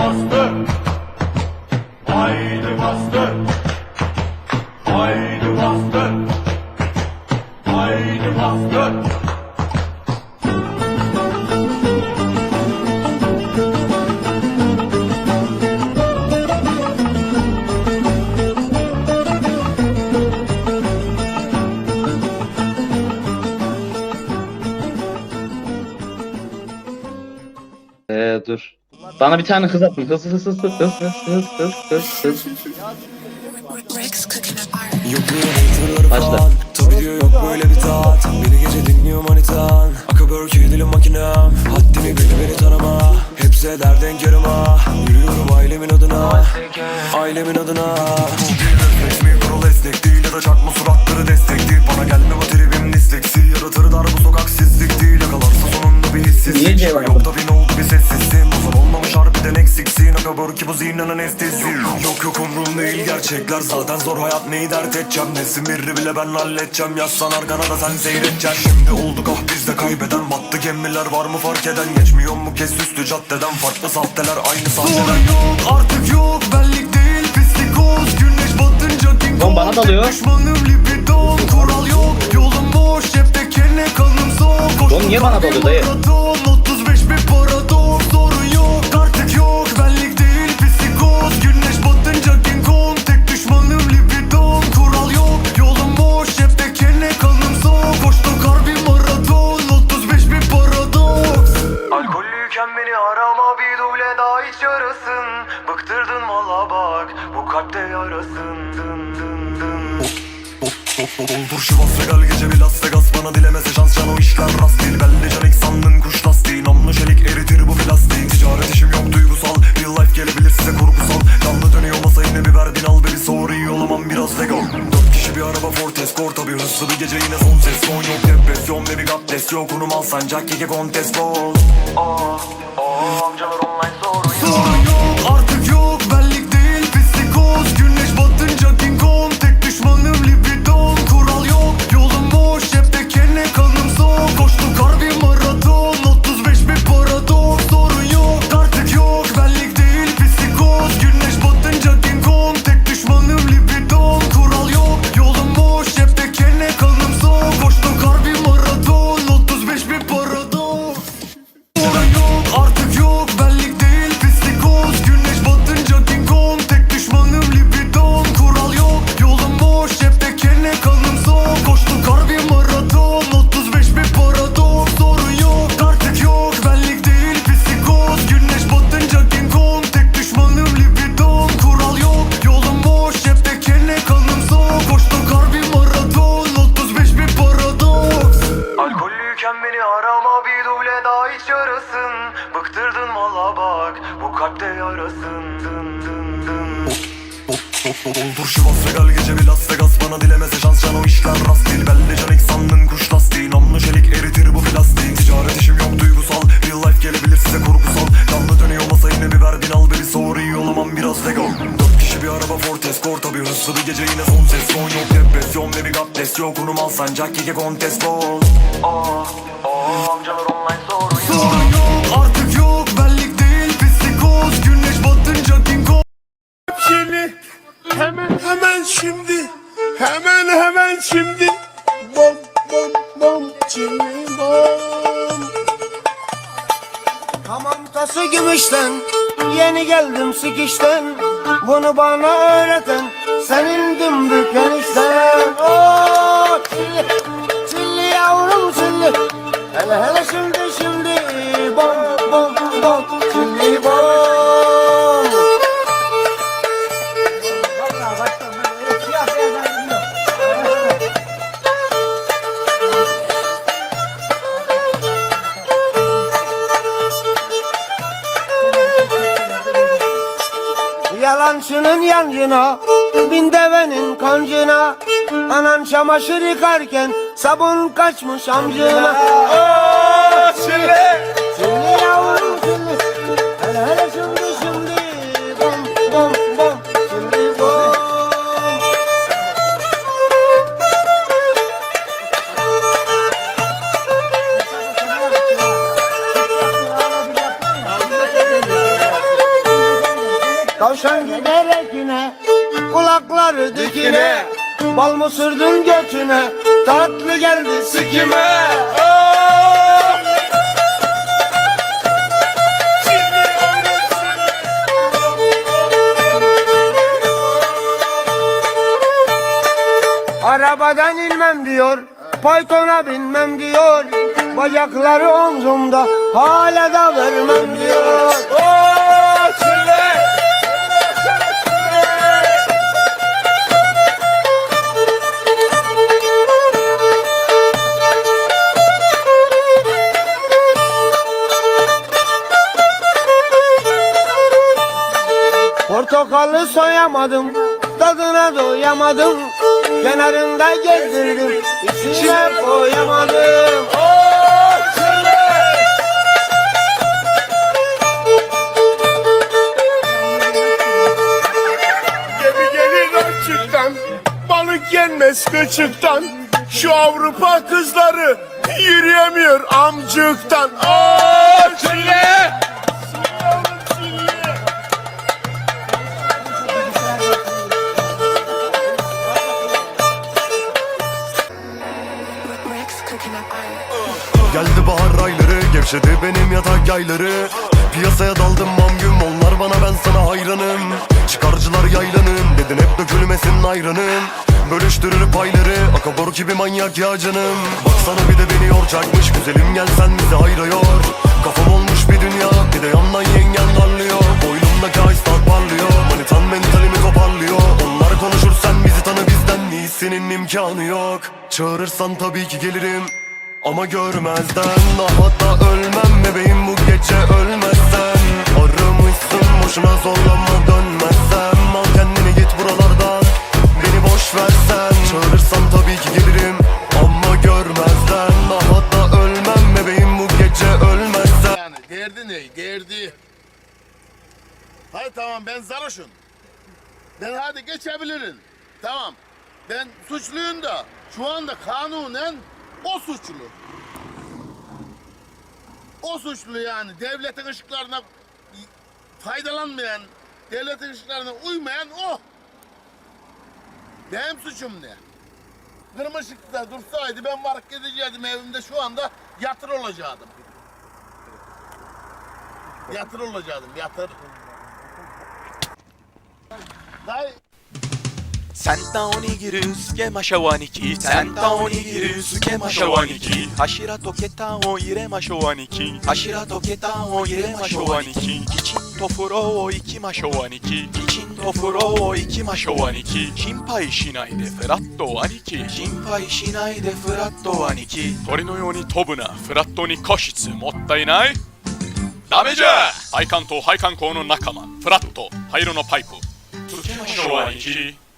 bastı Bana bir tane kız atın. Hız hız hız hız hız hız hız hız hız hız. Yok böyle haterları Başla. Tabi diyor yok böyle bir tat Beni gece dinliyor manitan Akaburki dilim makinem Haddini bil beni tanıma Hepsi eder denk Yürüyorum ailemin adına Ailemin adına Zihnin anestezi. Yok yok umrum değil gerçekler. Zaten zor hayat neyi dert edeceğim? Nesin biri bile ben halledeceğim. Yazsan arkana da sen seyredeceksin. Şimdi olduk ah bizde kaybeden. Battı gemiler var mı fark eden? Geçmiyor mu kez üstü caddeden? Farklı sahteler aynı sahteler yok artık yok. Benlik değil pislik oz Güneş batınca King Oğlum bana dalıyor. Düşmanım lipidon Kural yok yolum boş. Cepte kene kanım soğuk Koştum Oğlum niye bana dalıyor dayı? Doldur şu Las gece bir Las Vegas Bana dilemese şans can o işler rast değil. Belli can ilk sandın kuş lastiği Namlu çelik eritir bu plastik Ticaret işim yok duygusal. Real life gelebilir size kurgusal Canlı dönüyor masa yine bir ver bin al beni. Sorry olamam biraz legal Dört kişi bir araba Ford Escort. Tabi hızlı bir gece yine son ses. Son yok depresyon ve bir abdest yok. Unum al sancak keke kontes gol Oh oh amcalar online sorun bu kalpte yarasın dın dın dın. Doldur şu Las gece bir Las Vegas. Bana dilemese şans can o işler rast değil. Belli can ilk sandın kuş lastiği. Namlu çelik eritir bu plastik Ticaret işim yok duygusal. Real life gelebilir size kurgusal Canlı dönüyor masa yine bir ver bin al beni sorry olamam biraz legal Dört kişi bir araba Ford Escort Tabi hızlı bir gece. Yine son ses Son yok depresyon ve bir abdest yok Unum al sancak keke kontes gol Oh oh amcalar online hemen şimdi hemen hemen şimdi. Bom bom bom çini bom. Tamam tası gümüşten Yeni geldim sikişten Bunu bana öğreten Senin dümbük enişten yancına Bin devenin kancına. Anan çamaşır yıkarken Sabun kaçmış amcına. Oo, çilli Çilli yavrum çilli Hele hele şimdi şimdi. Bom bom bom. Çilli bom. Tavşan yine Kulakları dikine Bal mı sürdün götüne Tatlı geldi sikime. Arabadan inmem diyor Paytona binmem diyor. Bacakları omzumda Hala da vermem diyor. Oh, Portakalı soyamadım, tadına doyamadım. Kenarında gezdirdim, içine koyamadım. Oh, çile! Gemi gelir açıktan Balık yenmez kıçıktan Şu Avrupa kızları Yürüyemiyor amcıktan Aa yatak yayları. Piyasaya daldım mam güm. Onlar bana ben sana hayranım. Çıkarcılar yaylanım dedin hep dökülmesin ayranım Bölüştürür payları. Akaboru gibi manyak ya canım. Baksana bir de beni yoracakmış. Güzelim gel sen bizi ayırıyor Kafam olmuş bir dünya bir de yandan yengen darlıyor. Boynumdaki aystar parlıyor. Manitan mentalimi toparlıyor. Onlar konuşur sen bizi tanı bizden iyisinin imkanı yok. Çağırırsan tabii ki gelirim ama görmezden Hatta ölmem bebeğim bu gece ölmezsen Aramışsın boşuna zorlama dönmezsem Al kendini git buralardan Beni boş versen Çağırırsan tabii ki gelirim Ama görmezden Hatta ölmem bebeğim bu gece ölmezsen Yani derdi ne? Derdi. Hayır tamam ben sarhoşum. Ben hadi geçebilirim. Tamam. Ben suçluyum da şu anda kanunen o suçlu. O suçlu yani devletin ışıklarına faydalanmayan, devletin ışıklarına uymayan o. Benim suçum ne? Kırmızı ışıkta dursaydı ben varıp gidecektim evimde şu anda yatır olacaktım. Yatır olacaktım, yatır. Dayı, サンタオニギルスケマシャワニキサンタオニギルスケマシャワニキ柱と桁を入れましょう兄貴柱と桁を入れましょう兄貴きちんと風呂を行きましょう兄貴きちんと風呂を行きましょう兄貴心配しないでフラット兄貴心配しないでフラット兄貴鳥のように飛ぶなフラットに個室もったいないダメじゃ配管と配管口の仲間フラット灰色のパイプつけましょう兄貴